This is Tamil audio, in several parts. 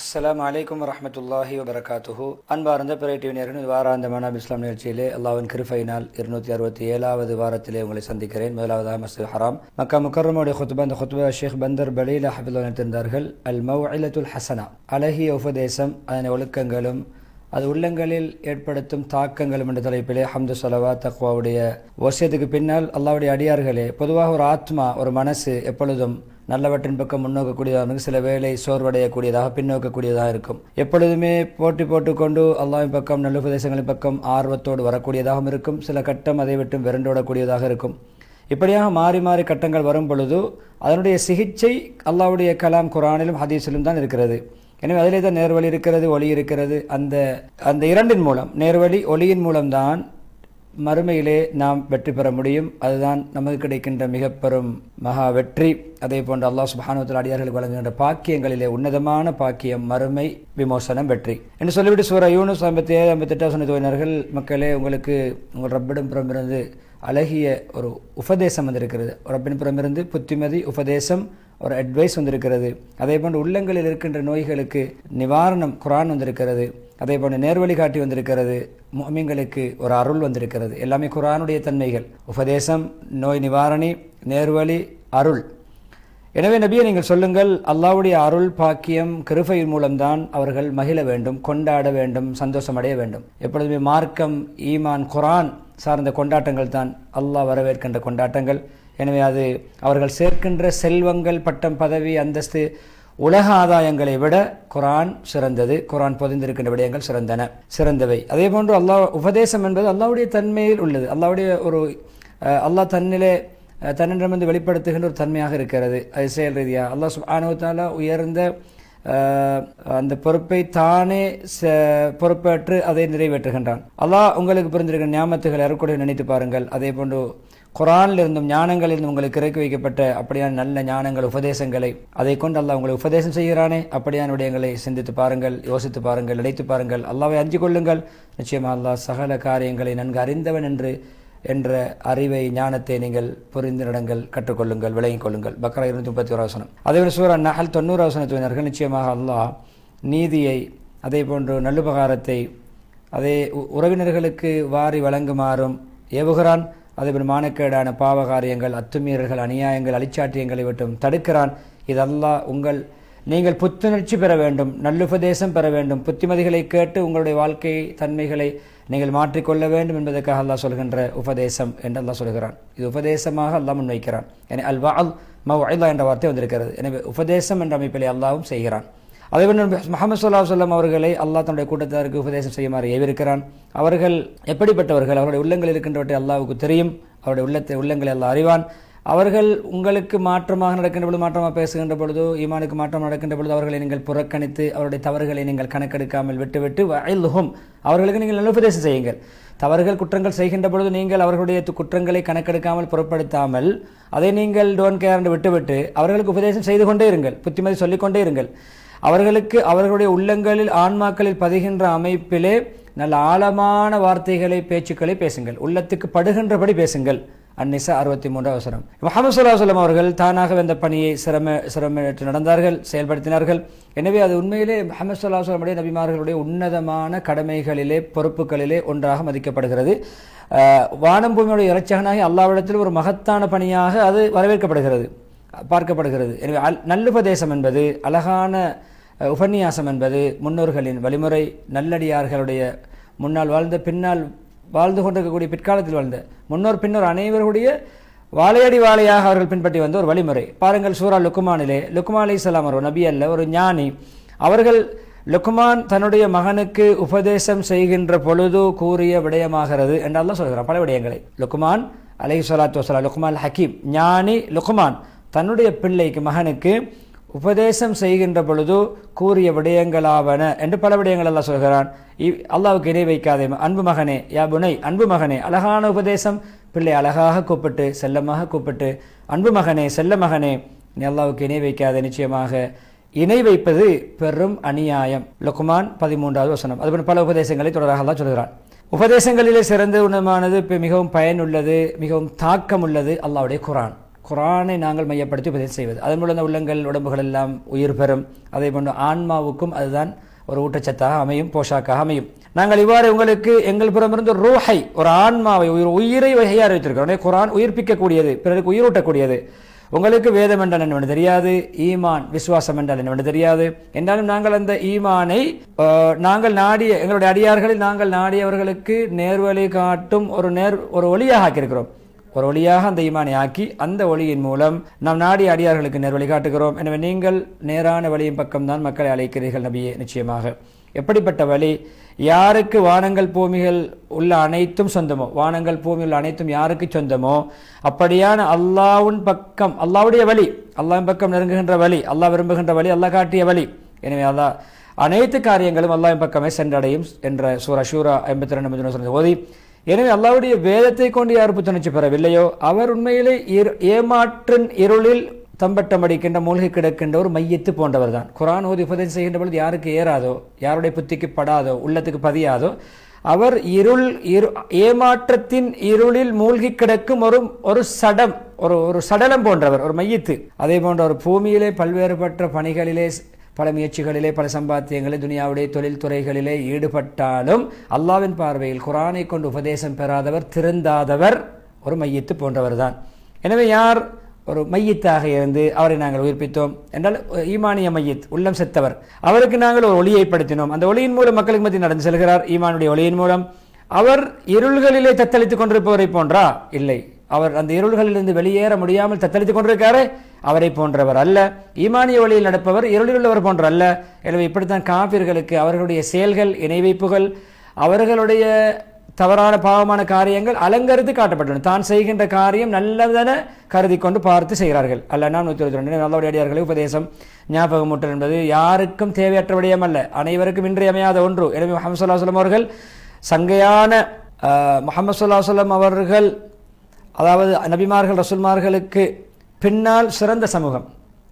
அஸ்ஸலாமு அலைக்கும் வரஹ்மத்துல்லாஹி வபரகாத்துஹு அன்பார்ந்த பிறை டிவி நேர்கள் வாராந்த மனாப் இஸ்லாம் நிகழ்ச்சியிலே அல்லாவின் கிருஃபைனால் இருநூத்தி அறுபத்தி ஏழாவது வாரத்திலே உங்களை சந்திக்கிறேன் முதலாவதாக மஸ்ஜித் ஹராம் மக்கா முக்கர்ரமுடைய குத்துபா அந்த குத்துபா ஷேக் பந்தர் பலீல் அஹபுல்லா நிறுத்திருந்தார்கள் அல் மௌஇலத்துல் ஹசனா அழகிய உபதேசம் அதன் ஒழுக்கங்களும் அது உள்ளங்களில் ஏற்படுத்தும் தாக்கங்களும் என்ற தலைப்பிலே ஹம்து சலவா தக்வாவுடைய வசியத்துக்கு பின்னால் அல்லாவுடைய அடியார்களே பொதுவாக ஒரு ஆத்மா ஒரு மனசு எப்பொழுதும் நல்லவற்றின் பக்கம் முன்னோக்கக்கூடியதாக இருக்கும். சில வேலை சோர்வடையக்கூடியதாக பின்னோக்கக்கூடியதாக இருக்கும். எப்பொழுதுமே போட்டி போட்டுக்கொண்டு அல்லாவின் பக்கம் நல்ல உபதேசங்களின் பக்கம் ஆர்வத்தோடு வரக்கூடியதாகவும் இருக்கும். சில கட்டம் அதை விட்டும் விரண்டோடக்கூடியதாக இருக்கும். இப்படியாக மாறி மாறி கட்டங்கள் வரும் பொழுது அதனுடைய சிகிச்சை அல்லாவுடைய கலாம் குரானிலும் ஹதீஸிலும் தான் இருக்கிறது. எனவே அதிலே தான் நேர்வழி இருக்கிறது ஒளி இருக்கிறது. அந்த அந்த இரண்டின் மூலம் நேர்வழி ஒளியின் மூலம்தான் மறுமையிலே நாம் வெற்றி பெற முடியும். அதுதான் நமக்கு கிடைக்கின்ற மிக பெரும் மகா வெற்றி. அதே போன்ற அல்லாஹ் சுபானுவத்தில் அடியார்களுக்கு வழங்குகின்ற பாக்கியங்களிலே உன்னதமான பாக்கியம் மறுமை விமோசனம் வெற்றி. என்று சொல்லிவிட்டு சூர யூனு ஐம்பத்தி ஏழு ஐம்பத்தி எட்டாம் மக்களே உங்களுக்கு உங்கள் ரப்பிடம் புறமிருந்து அழகிய ஒரு உபதேசம் வந்திருக்கிறது. ரப்பின் புறமிருந்து புத்திமதி உபதேசம் ஒரு அட்வைஸ் வந்திருக்கிறது. அதே போன்று உள்ளங்களில் இருக்கின்ற நோய்களுக்கு நிவாரணம் குரான் வந்திருக்கிறது. அதே போன்று நேர்வழி காட்டி வந்திருக்கிறது. முகமிங்களுக்கு ஒரு அருள் வந்திருக்கிறது. எல்லாமே குரானுடைய தன்மைகள். உபதேசம் நோய் நிவாரணி நேர்வழி அருள். எனவே நபியை நீங்கள் சொல்லுங்கள் அல்லாவுடைய அருள் பாக்கியம் கிருபையின் மூலம்தான் அவர்கள் மகிழ வேண்டும் கொண்டாட வேண்டும் சந்தோஷம் அடைய வேண்டும். எப்பொழுதுமே மார்க்கம் ஈமான் குரான் சார்ந்த கொண்டாட்டங்கள் தான் அல்லாஹ் வரவேற்கின்ற கொண்டாட்டங்கள். எனவே அது அவர்கள் சேர்க்கின்ற செல்வங்கள் பட்டம் பதவி அந்தஸ்து உலக ஆதாயங்களை விட குரான் சிறந்தது. குரான் பொதிந்திருக்கின்ற விடயங்கள் சிறந்தன சிறந்தவை. அதே போன்று அல்லாஹ் உபதேசம் என்பது அல்லாவுடைய தன்மையில் உள்ளது. அல்லாவுடைய ஒரு அல்லாஹ் தன்னிலே தன்னிடமிருந்து வெளிப்படுத்துகின்ற ஒரு தன்மையாக இருக்கிறது. அது செயல் ரீதியாக அல்லாஹ் சுபானுவத்தால உயர்ந்த அந்த பொறுப்பை தானே பொறுப்பேற்று அதை நிறைவேற்றுகின்றான். அல்லாஹ் உங்களுக்கு புரிந்திருக்கிற ஞாபகத்துகள் அருக்குடைய நினைத்து பாருங்கள். அதே போன்று குரானில் இருந்தும் ஞானங்களில் உங்களுக்கு இறக்கி வைக்கப்பட்ட அப்படியான நல்ல ஞானங்கள் உபதேசங்களை அதை கொண்டு அல்லாஹ் உங்களை உபதேசம் செய்கிறானே அப்படியான விடயங்களை சிந்தித்து பாருங்கள் யோசித்து பாருங்கள் நினைத்து பாருங்கள். அல்லாவை அஞ்சு கொள்ளுங்கள். நிச்சயமாக அல்லாஹ் சகல காரியங்களை நன்கு அறிந்தவன் என்று என்ற அறிவை ஞானத்தை நீங்கள் புரிந்து நடங்கள் கற்றுக்கொள்ளுங்கள் விளங்கிக் கொள்ளுங்கள். பக்ரா இருநூத்தி முப்பத்தி ஒரு வசனம். அதே சூரா நகல் தொண்ணூறு வசனத்தினர்கள் நிச்சயமாக அல்லாஹ் நீதியை அதே போன்று நல்லுபகாரத்தை அதே உறவினர்களுக்கு வாரி வழங்குமாறும் ஏவுகிறான். அதேபோல் மானக்கேடான பாவகாரியங்கள் அத்துமீறல்கள் அநியாயங்கள் அழிச்சாட்டியங்களை விட்டும் தடுக்கிறான். இதெல்லாம் உங்கள் நீங்கள் புத்துணர்ச்சி பெற வேண்டும் நல்லுபதேசம் பெற வேண்டும். புத்திமதிகளை கேட்டு உங்களுடைய வாழ்க்கை தன்மைகளை நீங்கள் மாற்றிக்கொள்ள வேண்டும் என்பதற்காக அல்லாஹ் சொல்கின்ற உபதேசம் என்று அல்லாஹ் சொல்கிறான். இது உபதேசமாக அல்லாஹ் முன்வைக்கிறான். என அல்வா அல் மவ்லா என்ற வார்த்தை வந்திருக்கிறது. எனவே உபதேசம் என்ற அமைப்பிலே அல்லாவும் செய்கிறான். அதே முகமது சொல்லா சொல்லம் அவர்களை அல்லாஹ் தன்னுடைய கூட்டத்தாருக்கு உபதேசம் செய்யுமாறு ஏவிருக்கிறான். அவர்கள் எப்படிப்பட்டவர்கள்? அவருடைய உள்ளங்கள் இருக்கின்றவற்றை அல்லாவுக்கு தெரியும். அவருடைய உள்ளத்தை உள்ளங்களை எல்லாம் அறிவான். அவர்கள் உங்களுக்கு மாற்றமாக நடக்கின்ற பொழுது மாற்றமாக பேசுகின்ற பொழுதோ ஈமானுக்கு மாற்றம் நடக்கின்ற பொழுது அவர்களை நீங்கள் புறக்கணித்து அவருடைய தவறுகளை நீங்கள் கணக்கெடுக்காமல் விட்டுவிட்டு வயல்ஹும் அவர்களுக்கு நீங்கள் நல்ல உபதேசம் செய்யுங்கள். தவறுகள் குற்றங்கள் செய்கின்ற பொழுது நீங்கள் அவர்களுடைய குற்றங்களை கணக்கெடுக்காமல் புறப்படுத்தாமல் அதை நீங்கள் டோன் கேர் விட்டுவிட்டு அவர்களுக்கு உபதேசம் செய்து கொண்டே இருங்கள். புத்திமதி சொல்லிக்கொண்டே இருங்கள். அவர்களுக்கு அவர்களுடைய உள்ளங்களில் ஆன்மாக்களில் பதிகின்ற அமைப்பிலே நல்ல ஆழமான வார்த்தைகளை பேச்சுக்களை பேசுங்கள். உள்ளத்துக்கு படுகின்றபடி பேசுங்கள். அந்நிசா அறுபத்தி மூன்று அவசரம் முகமது சுல்லா சொல்லம் அவர்கள் தானாக வந்த பணியை சிரம சிரமேற்று நடந்தார்கள் செயல்படுத்தினார்கள். எனவே அது உண்மையிலே முகமது சுல்லா சொல்லமுடைய நபிமார்களுடைய உன்னதமான கடமைகளிலே பொறுப்புகளிலே ஒன்றாக மதிக்கப்படுகிறது. வானம் பூமியுடைய இறைச்சகனாகி அல்லாவிடத்தில் ஒரு மகத்தான பணியாக அது வரவேற்கப்படுகிறது பார்க்கப்படுகிறது. எனவே அல் நல்லுபதேசம் என்பது அழகான உபன்யாசம் என்பது முன்னோர்களின் வழிமுறை நல்லடியார்களுடைய முன்னால் வாழ்ந்த பின்னால் வாழ்ந்து கொண்டிருக்கக்கூடிய பிற்காலத்தில் வாழ்ந்த முன்னோர் பின்னோர் அனைவருடைய வாழையடி வாழையாக அவர்கள் பின்பற்றி வந்த ஒரு வழிமுறை. பாருங்கள் சூரா லுக்குமானிலே லுக்குமா அலி இஸ்லாம் ஒரு நபி அல்ல ஒரு ஞானி. அவர்கள் லுக்குமான் தன்னுடைய மகனுக்கு உபதேசம் செய்கின்ற பொழுது கூறிய விடயமாகிறது என்றெல்லாம் சொல்கிறார் பல விடயங்களை. லுக்குமான் அலை சொலாத்து வசலா லுக்குமான் ஹக்கீம் ஞானி லுக்குமான் தன்னுடைய பிள்ளைக்கு மகனுக்கு உபதேசம் செய்கின்ற பொழுது கூறிய விடயங்களாவன என்று பல விடயங்கள் எல்லாம் சொல்கிறான். அல்லாவுக்கு இணை வைக்காதே. அன்பு மகனே யா புனை அன்பு மகனே. அழகான உபதேசம். பிள்ளை அழகாக கூப்பிட்டு செல்லமாக கூப்பிட்டு அன்பு மகனே செல்ல மகனே நீ அல்லாவுக்கு இணை வைக்காத நிச்சயமாக. இணை வைப்பது பெரும் அநியாயம். லுக்குமான் பதிமூன்றாவது வசனம். அதுபோல் பல உபதேசங்களை தொடராக தான் சொல்கிறான். உபதேசங்களிலே சிறந்த உணவானது இப்போ மிகவும் பயனுள்ளது மிகவும் தாக்கம் உள்ளது அல்லாவுடைய குரான் குரானை நாங்கள் மையப்படுத்தி உபதேசம் செய்வது. அதன் மூலம் அந்த உள்ளங்கள் உடம்புகள் எல்லாம் உயிர் பெறும். அதே போன்று ஆன்மாவுக்கும் அதுதான் ஒரு ஊட்டச்சத்தாக அமையும் போஷாக்காக அமையும். நாங்கள் இவ்வாறு உங்களுக்கு எங்கள் புறமிருந்து ரூஹை ஒரு ஆன்மாவை உயிர் உயிரை வகையாக அறிவித்திருக்கிறோம். குரான் உயிர்ப்பிக்கக்கூடியது பிறருக்கு உயிரூட்டக்கூடியது உங்களுக்கு வேதம் என்றால் என்னவென்று தெரியாது ஈமான் விசுவாசம் என்றால் என்னவென்று தெரியாது. என்றாலும் நாங்கள் அந்த ஈமானை நாங்கள் நாடிய எங்களுடைய அடியார்களில் நாங்கள் நாடியவர்களுக்கு நேர்வழி காட்டும் ஒரு நேர் ஒரு ஒளியாக ஆக்கியிருக்கிறோம். ஒரு ஒளியாக அந்த ஈமானை ஆக்கி அந்த ஒளியின் மூலம் நாம் நாடி அடியார்களுக்கு நேர் காட்டுகிறோம் எனவே நீங்கள் நேரான வழியின் பக்கம்தான் மக்களை அழைக்கிறீர்கள் நபியே நிச்சயமாக. எப்படிப்பட்ட வழி? யாருக்கு வானங்கள் பூமிகள் உள்ள அனைத்தும் சொந்தமோ? வானங்கள் பூமி உள்ள அனைத்தும் யாருக்கு சொந்தமோ? அப்படியான அல்லாவின் பக்கம் அல்லாவுடைய வழி அல்லாவின் பக்கம் நெருங்குகின்ற வழி அல்லாஹ் விரும்புகின்ற வழி அல்லாஹ் காட்டிய வழி. எனவே அல்லா அனைத்து காரியங்களும் அல்லாவின் பக்கமே சென்றடையும் என்ற சூரா ஷூரா ஐம்பத்தி ரெண்டு ஓதி எனவே அல்லாவுடைய வேதத்தை கொண்டு யார் புத்துணர்ச்சி பெறவில்லையோ அவர் உண்மையிலே ஏமாற்றின் இருளில் தம்பட்டம் அடிக்கின்ற மூழ்கி கிடக்கின்ற ஒரு மையத்து போன்றவர் தான் குரான் ஓதி உபதேசம் செய்கின்ற பொழுது யாருக்கு ஏறாதோ யாருடைய புத்திக்கு படாதோ உள்ளத்துக்கு பதியாதோ அவர் இருள் இரு ஏமாற்றத்தின் இருளில் மூழ்கி கிடக்கும் ஒரு ஒரு சடம் ஒரு ஒரு சடலம் போன்றவர் ஒரு மையத்து. அதே போன்ற ஒரு பூமியிலே பல்வேறுபட்ட பணிகளிலே பல முயற்சிகளிலே பல சம்பாத்தியங்களில் துனியாவுடைய தொழில் துறைகளிலே ஈடுபட்டாலும் அல்லாவின் பார்வையில் குரானை கொண்டு உபதேசம் பெறாதவர் திருந்தாதவர் ஒரு மையத்து போன்றவர் தான் எனவே யார் ஒரு மையத்தாக இருந்து அவரை நாங்கள் உயிர்ப்பித்தோம்? என்றால் ஈமானிய மையத் உள்ளம் செத்தவர். அவருக்கு நாங்கள் ஒரு ஒளியை படுத்தினோம். அந்த ஒளியின் மூலம் மக்களுக்கு மத்தியில் நடந்து செல்கிறார் ஈமானுடைய ஒளியின் மூலம். அவர் இருள்களிலே தத்தளித்துக் கொண்டிருப்பவரை போன்றா? இல்லை. அவர் அந்த இருள்களிலிருந்து வெளியேற முடியாமல் தத்தளித்துக் கொண்டிருக்காரே. அவரை போன்றவர் அல்ல. ஈமானிய வழியில் நடப்பவர் இருளில் உள்ளவர் போன்ற அல்ல. எனவே இப்படித்தான் காபிர்களுக்கு அவர்களுடைய செயல்கள் இணை வைப்புகள் அவர்களுடைய தவறான பாவமான காரியங்கள் அலங்கரித்து காட்டப்பட்டுள்ளன. தான் செய்கின்ற காரியம் நல்லதென கருதி கொண்டு பார்த்து செய்கிறார்கள். அல்ல நாம் நூற்றி இருபத்தி ரெண்டு. நல்லோடைய அடியார்களை உபதேசம். ஞாபகமூட்டல் என்பது யாருக்கும் தேவையற்ற விடயம் அல்ல. அனைவருக்கும் இன்றியமையாத ஒன்று. எனவே முகமது சொல்லா சொல்லம் அவர்கள் சங்கையான முகமது சொல்லா சொல்லம் அவர்கள் அதாவது நபிமார்கள் ரசூல்மார்களுக்கு பின்னால் சிறந்த சமூகம்.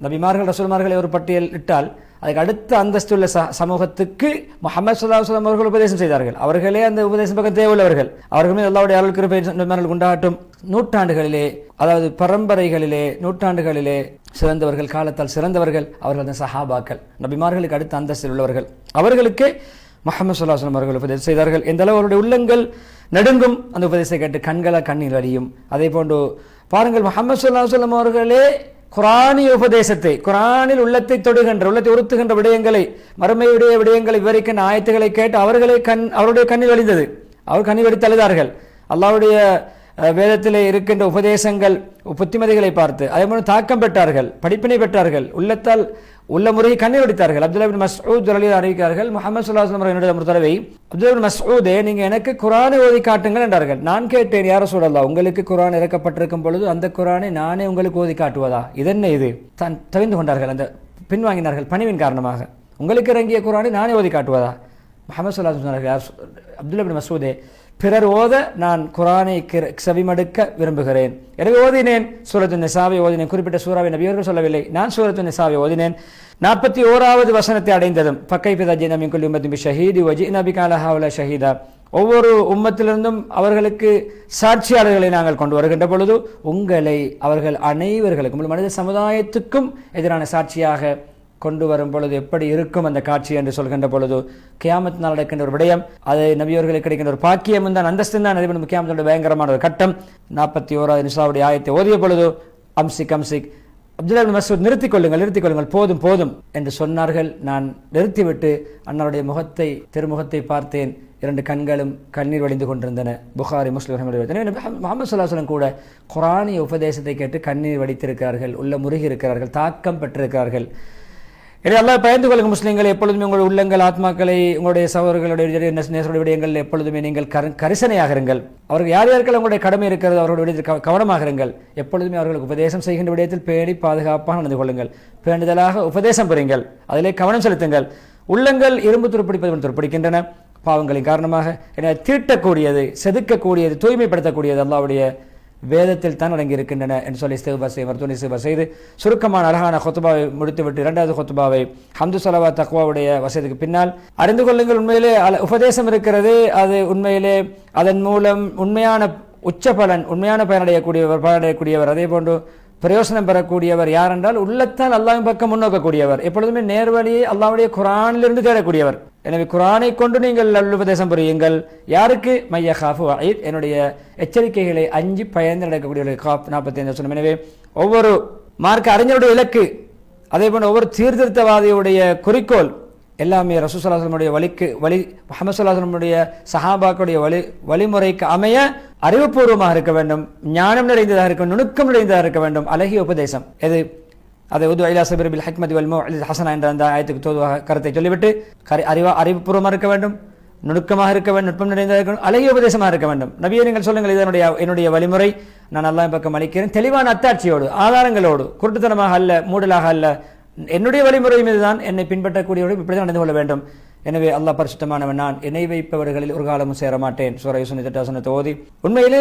நபிமார்கள் ரசூல்மார்களை ஒரு பட்டியல் இட்டால் அதுக்கு அடுத்த அந்தஸ்துள்ள ச சமூகத்துக்கு முகமது சுல்லா சொல்லம் அவர்கள் உபதேசம் செய்தார்கள். அவர்களே அந்த உபதேசம் பக்கம் தேவையுள்ளவர்கள். அவர்கள் மீது எல்லாவுடைய அருள் கிருபை நபிமார்கள் உண்டாகட்டும். நூற்றாண்டுகளிலே அதாவது பரம்பரைகளிலே நூற்றாண்டுகளிலே சிறந்தவர்கள் காலத்தால் சிறந்தவர்கள் அவர்கள் தான் சஹாபாக்கள். நபிமார்களுக்கு அடுத்த அந்தஸ்தில் உள்ளவர்கள். அவர்களுக்கு முகமது சுல்லா சொல்லம் அவர்கள் உபதேசம் செய்தார்கள். எந்த அளவு அவருடைய உள்ளங்கள் நடுங்கும் அந்த உபதேசத்தை கேட்டு கண்களை கண்ணீர் வடியும் அதே போன்று பாருங்கள் முகமது சுல்லா சொல்லம் அவர்களே குரானிய உபதேசத்தை குரானில் உள்ளத்தை தொடுகின்ற உள்ளத்தை உறுத்துகின்ற விடயங்களை மறுமையுடைய விடயங்களை விவரிக்கின்ற ஆயத்துக்களை கேட்டு அவர்களே கண் அவருடைய கண்ணில் வழிந்தது. அவர் கண்ணி வெடித்து அழுதார்கள். அல்லாவுடைய வேதத்தில் இருக்கின்ற உபதேசங்கள் புத்திமதிகளை பார்த்து அதே போல தாக்கம் பெற்றார்கள் படிப்பினை பெற்றார்கள். உள்ளத்தால் உள்ள முறையை கண்ணீர் வடித்தார்கள் அப்துல்லா பின் மஸ்ஊத் அலியில் அறிவிக்கிறார்கள் முகமது சுல்லாஸ்லம் என்னுடைய ஒரு தடவை அப்துல்லா பின் மஸ்ஊதே எனக்கு குரானை ஓதி காட்டுங்கள் என்றார்கள். நான் கேட்டேன் யார சொல்லலாம் உங்களுக்கு குரான் இறக்கப்பட்டிருக்கும் பொழுது அந்த குரானை நானே உங்களுக்கு ஓதி காட்டுவதா? இதென்ன இது? தான் தவிந்து கொண்டார்கள். அந்த பின்வாங்கினார்கள் பணிவின் காரணமாக. உங்களுக்கு இறங்கிய குரானை நானே ஓதி காட்டுவதா? முகமது சொல்லாஸ் சொன்னார்கள் அப்துல்லா பின் மசூதே பிறர் ஓத நான் குரானை கிர- செவிமடுக்க விரும்புகிறேன். எனவே ஓதினேன். சூரத்து நிசாவை ஓதினேன். குறிப்பிட்ட சூறாவை நபியர்கள் சொல்லவில்லை. நான் சூரத்து நிசாவை ஓதினேன். நாற்பத்தி ஓராவது வசனத்தை அடைந்ததும் பக்கை பிதாஜி நமின் கொல்லி உம்மத்தின் ஷஹீதி வஜி நபி காலஹாவுல ஷஹீதா. ஒவ்வொரு உம்மத்திலிருந்தும் அவர்களுக்கு சாட்சியாளர்களை நாங்கள் கொண்டு வருகின்ற பொழுது உங்களை அவர்கள் அனைவர்களுக்கும் மனித சமுதாயத்துக்கும் எதிரான சாட்சியாக கொண்டு வரும் பொழுது எப்படி இருக்கும் அந்த காட்சி என்று சொல்கின்ற பொழுது கியாமத் நாள் நடக்கின்ற ஒரு விடயம் அது நபியவர்களுக்கு கிடைக்கின்ற ஒரு பாக்கியம் தான் அந்தஸ்து தான். நபிபன் கியாமத்தோட பயங்கரமான ஒரு கட்டம். நாற்பத்தி ஓராவது நிசாவுடைய ஆயத்தை ஓதிய பொழுது அம்சிக் அம்சிக். அப்துல்லா மசூத் நிறுத்திக் கொள்ளுங்கள் நிறுத்திக் கொள்ளுங்கள் போதும் போதும் என்று சொன்னார்கள். நான் நிறுத்திவிட்டு அன்னாருடைய முகத்தை திருமுகத்தை பார்த்தேன். இரண்டு கண்களும் கண்ணீர் வடிந்து கொண்டிருந்தன. புகாரி முஸ்லிம் முகமது சொல்லாசலம் கூட குரானிய உபதேசத்தை கேட்டு கண்ணீர் வடித்திருக்கிறார்கள் உள்ள முருகி இருக்கிறார்கள் தாக்கம் பெற்றிருக்கிறார்கள். எனவே அல்லாஹ் பயந்து கொள்ளுங்க முஸ்லீம்கள் எப்பொழுதுமே உங்கள் உள்ளங்கள் ஆத்மாக்களை உங்களுடைய சகோதரர்களுடைய நேசருடைய விடயங்கள் எப்பொழுதுமே நீங்கள் கரிசனையாக இருங்கள். அவர்கள் யார் யாருக்கள் உங்களுடைய கடமை இருக்கிறது அவர்களுடைய விடயத்தில் கவனமாக இருங்கள். எப்பொழுதுமே அவர்களுக்கு உபதேசம் செய்கின்ற விடயத்தில் பேணி பாதுகாப்பாக நடந்து கொள்ளுங்கள். பேணுதலாக உபதேசம் பெறுங்கள் அதிலே கவனம் செலுத்துங்கள். உள்ளங்கள் இரும்பு துருப்பிடிப்பது துருப்பிடிக்கின்றன. பாவங்களின் காரணமாக என தீட்டக்கூடியது செதுக்கக்கூடியது தூய்மைப்படுத்தக்கூடியது அல்லாவுடைய வேதத்தில் தான் அடங்கியிருக்கின்றன என்று சொல்லி இஸ்திஃபா செய்து மருத்துவ இஸ்திஃபா செய்து சுருக்கமான அழகான கொத்துபாவை முடித்துவிட்டு இரண்டாவது கொத்துபாவை ஹம்து சலவா தக்வாவுடைய வசதிக்கு பின்னால். அறிந்து கொள்ளுங்கள் உண்மையிலே அல- உபதேசம் இருக்கிறது. அது உண்மையிலே அதன் மூலம் உண்மையான உச்ச பலன் உண்மையான பயனடையக்கூடியவர் பயனடையக்கூடியவர். அதே போன்று பிரயோசனம் பெறக்கூடியவர் யார் என்றால் உள்ளத்தால் அல்லாவின் பக்கம் முன்னோக்கக்கூடியவர். எப்பொழுதுமே நேர்வழியை அல்லாவுடைய குரானிலிருந்து தேடக்கூடியவர். எனவே குரானை கொண்டு நீங்கள் நல்லுபதேசம் புரியுங்கள். யாருக்கு? மைய காஃபு வயீத் என்னுடைய எச்சரிக்கைகளை அஞ்சு பயந்து நடக்கக்கூடிய காப் நாற்பத்தி ஐந்து சொன்னோம். எனவே ஒவ்வொரு மார்க்க அறிஞருடைய இலக்கு அதே போன்ற ஒவ்வொரு சீர்திருத்தவாதியுடைய குறிக்கோள் எல்லாமே ரசூசலாசலமுடைய வழிக்கு வழி முகமது சொல்லாசலமுடைய சஹாபாக்களுடைய வழி வழிமுறைக்கு அமைய அறிவுபூர்வமாக இருக்க வேண்டும் ஞானம் நிறைந்ததாக இருக்க வேண்டும் நுணுக்கம் நிறைந்ததாக இருக்க வேண்டும். அழகிய உபதேசம். எது? அதை உது ஐலா சபிரபில் ஹக்மதி வல்மோ அல்லது ஹசனா என்ற அந்த ஆயத்துக்கு தோதுவாக கருத்தை சொல்லிவிட்டு கரி அறிவா அறிவுபூர்வமாக இருக்க வேண்டும் நுணுக்கமாக இருக்க வேண்டும் நுட்பம் நிறைந்ததாக இருக்கணும் அழகிய உபதேசமாக இருக்க வேண்டும். நபியை நீங்கள் சொல்லுங்கள் இது என்னுடைய என்னுடைய வழிமுறை. நான் நல்லா பக்கம் அளிக்கிறேன். தெளிவான அத்தாட்சியோடு ஆதாரங்களோடு குருட்டுத்தனமாக அல்ல மூடலாக அல்ல என்னுடைய வழிமுறை மீதுதான் என்னை பின்பற்றக்கூடியவர்கள் இப்படிதான் நடந்து கொள்ள வேண்டும். எனவே அல்லாஹ் பரிசுத்தமானவன். நான் என்னை வைப்பவர்களில் ஒரு காலமும் சேரமாட்டேன். மாட்டேன் சூரிய திட்டாசனத்தை ஓதி உண்மையிலே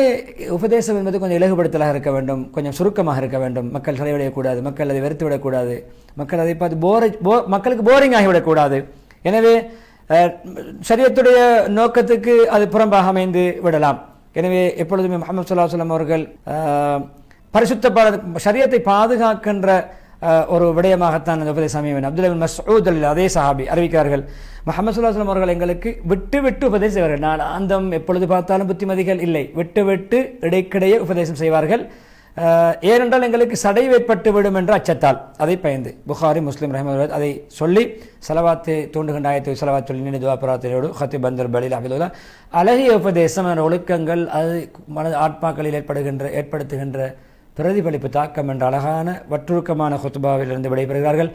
உபதேசம் என்பது கொஞ்சம் இலகுபடுத்தலாக இருக்க வேண்டும். கொஞ்சம் சுருக்கமாக இருக்க வேண்டும். மக்கள் தலைவிடக்கூடாது மக்கள் அதை வெறுத்து விடக்கூடாது. மக்கள் அதை பார்த்து போரை போ மக்களுக்கு போரிங் ஆகிவிடக்கூடாது எனவே சரியத்துடைய நோக்கத்துக்கு அது புறம்பாக அமைந்து விடலாம். எனவே எப்பொழுதுமே முகமது சுல்லா சொல்லம் அவர்கள் பரிசுத்த சரியத்தை பாதுகாக்கின்ற ஒரு விடயமாகத்தான் அந்த உபதேசம் அமைய வேண்டும் அப்துல் மசூத் அல் அதே சஹாபி அறிவிக்கிறார்கள் முகமது சுல்லாஸ்லம் அவர்கள் எங்களுக்கு விட்டு விட்டு உபதேசம் செய்வார்கள். நான் அந்தம் எப்பொழுது பார்த்தாலும் புத்திமதிகள் இல்லை. விட்டு விட்டு இடைக்கிடையே உபதேசம் செய்வார்கள். ஏனென்றால் எங்களுக்கு சடை ஏற்பட்டு விடும் என்ற அச்சத்தால். அதை பயந்து புகாரி முஸ்லீம் ரஹமது அதை சொல்லி செலவாத்து தூண்டுகின்ற ஆயத்து செலவாத் சொல்லி நின்று துவாபராத்திரோடு ஹத்தி பந்தர் பலில் அபிதுல்லா அழகிய உபதேசம் என்ற ஒழுக்கங்கள் அது மனது ஆத்மாக்களில் ஏற்படுகின்ற ஏற்படுத்துகின்ற பிரதிபலிப்பு தாக்கம் என்ற அழகான வற்றுருக்கமான ஹுத்துபாவிலிருந்து விடைபெறுகிறார்கள்.